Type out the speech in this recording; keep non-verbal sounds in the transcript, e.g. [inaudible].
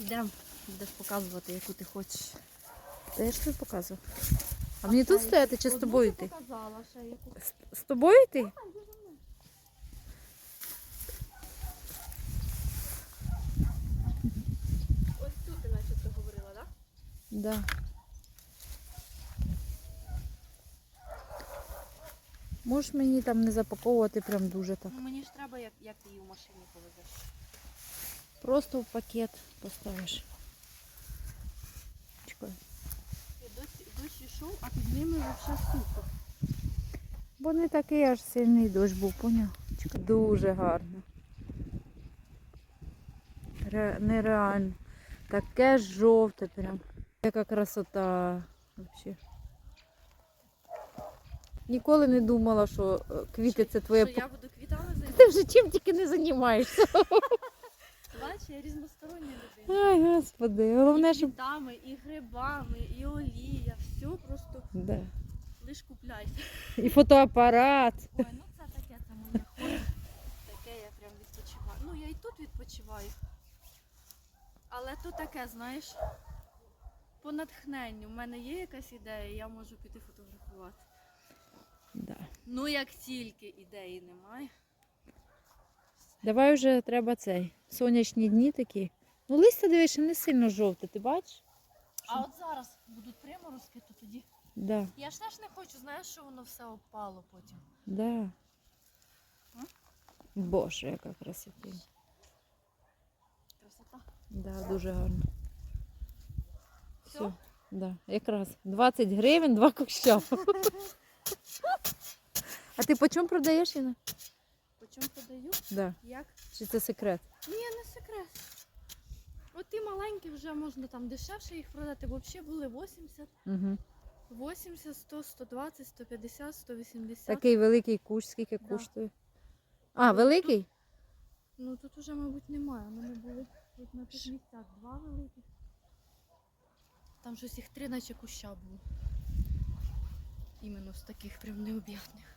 Йдемо, будеш показувати, яку ти хочеш. Та я ж тобі показував. А мені тут стояти чи з тобою ти йти? показала, ще яку. З, з тобою йти? Ось тут ти начебто говорила, так? Да. Можеш мені там не запаковувати прям дуже так. Ну мені ж треба, як, як ти її в машині повезеш. Просто в пакет поставиш. Чекай. Дощ, ішов, а під ними взагалі сухо. Бо не такий аж сильний дощ був, поняв? Чекай. Дуже гарно. Ре, нереально. Таке жовте прям. Яка красота. Вообще. Ніколи не думала, що е, квіти це твоє. Що я буду квітами займатися? Ти вже чим тільки не займаєшся. Я різностороння людина. Ай, господи. Головне, і квітами, і грибами, і олія. Все просто Да. лиш купляйте. І фотоапарат. Ой, ну це таке, це моє хобі. Таке я прям відпочиваю. Ну я і тут відпочиваю. Але то таке, знаєш, по натхненню. У мене є якась ідея, я можу піти фотографувати. Да. Ну як тільки ідеї немає. Давай вже треба цей. Сонячні дні такі. Ну, листя дивиш, не сильно жовте, ти бачиш? А от зараз будуть приморозки, то тоді. Да, Я ж теж не хочу, знаєш, що воно все опало потім. да. М? Боже, яка красота. Красота. Да, дуже гарно. Все. Всьо? Да, якраз 20 гривень, два куща. [laughs] А ти по чому продаєш Іна? Чому подаю? Да. Як? Чи це секрет? Ні, не секрет. От ті маленькі вже можна там дешевше їх продати. бо Взагалі були 80, Угу. 80, 100, 120, 150, 180. Такий великий кущ, скільки Да. коштує? А, великий? Ну тут уже, мабуть, немає. У мене були от на тих місцях два великих. Там щось їх три, наче куща було. Іменно з таких прям необ'ятних.